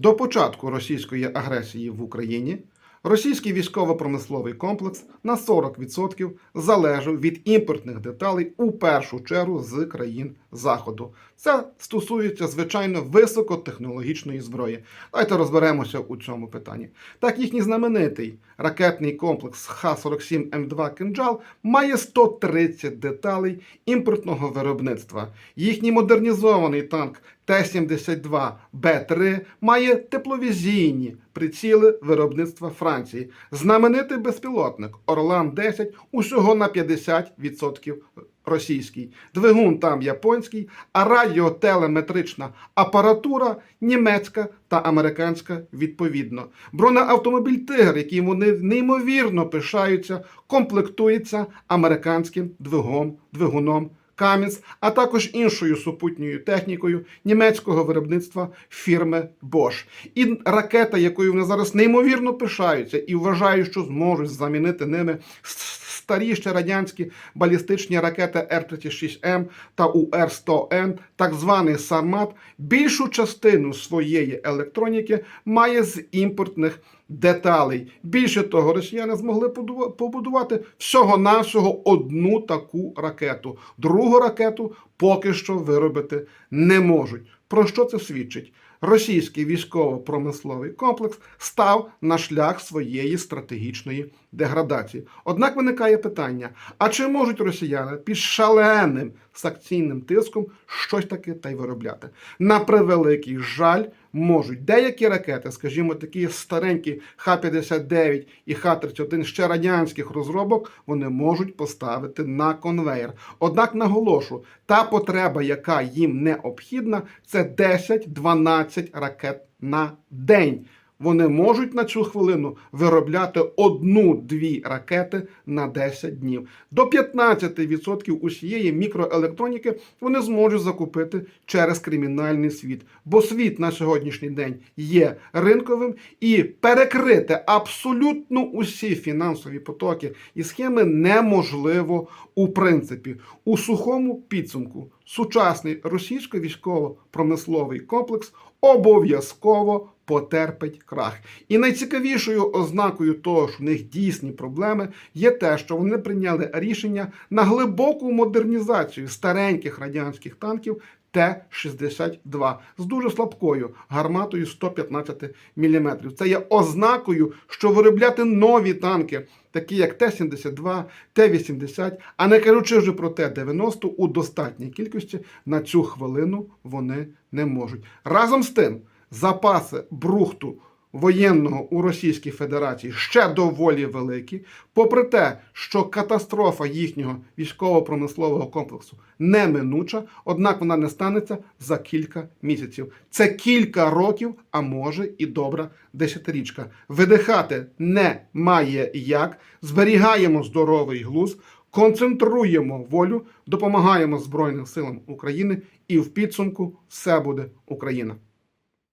До початку російської агресії в Україні російський військово-промисловий комплекс на 40% залежав від імпортних деталей у першу чергу з країн Заходу. Це стосується звичайно високотехнологічної зброї. Давайте розберемося у цьому питанні. Так, їхній знаменитий ракетний комплекс Х-47М2 «Кинджал» має 130 деталей імпортного виробництва. Їхній модернізований танк Т-72Б3 має тепловізійні приціли виробництва Франції. Знаменитий безпілотник Орлан-10 усього на 50% російський. Двигун там японський, а радіотелеметрична апаратура німецька та американська відповідно. Бронеавтомобіль Тигр, яким вони неймовірно пишаються, комплектується американським двигом, двигуном. Каміс, а також іншою супутньою технікою німецького виробництва фірми Bosch. І ракета, якою вони зараз неймовірно пишаються і вважають, що зможуть замінити ними старі ще радянські балістичні ракети Р-36М та УР-100Н, так званий Сармат, більшу частину своєї електроніки має з імпортних деталей. Більше того, росіяни змогли побудувати всього-навсього одну таку ракету. Другу ракету поки що виробити не можуть. Про що це свідчить? Російський військово-промисловий комплекс став на шлях своєї стратегічної деградації. Однак виникає питання: а чи можуть росіяни під шаленим санкційним тиском щось таке та й виробляти? На превеликий жаль, можуть деякі ракети, скажімо, такі старенькі Х-59 і Х-31 ще радянських розробок, вони можуть поставити на конвейер. Однак наголошу, та потреба, яка їм необхідна, це 10-12 ракет на день. Вони можуть на цю хвилину виробляти одну-дві ракети на 10 днів. До 15% усієї мікроелектроніки вони зможуть закупити через кримінальний світ. Бо світ на сьогоднішній день є ринковим і перекрити абсолютно усі фінансові потоки і схеми неможливо у принципі. У сухому підсумку сучасний російсько-військово-промисловий комплекс обов'язково потерпить крах. І найцікавішою ознакою того, що в них дійсні проблеми, є те, що вони прийняли рішення на глибоку модернізацію стареньких радянських танків. Т-62 з дуже слабкою гарматою 115 мм. Це є ознакою, що виробляти нові танки, такі як Т-72, Т-80, а не кажучи вже про Т-90 у достатній кількості на цю хвилину вони не можуть. Разом з тим, запаси брухту воєнного у Російській Федерації ще доволі великі, попри те, що катастрофа їхнього військово-промислового комплексу неминуча, однак вона не станеться за кілька місяців. Це кілька років, а може і добра десятирічка. Видихати немає як, зберігаємо здоровий глузд, концентруємо волю, допомагаємо Збройним силам України, і в підсумку все буде Україна.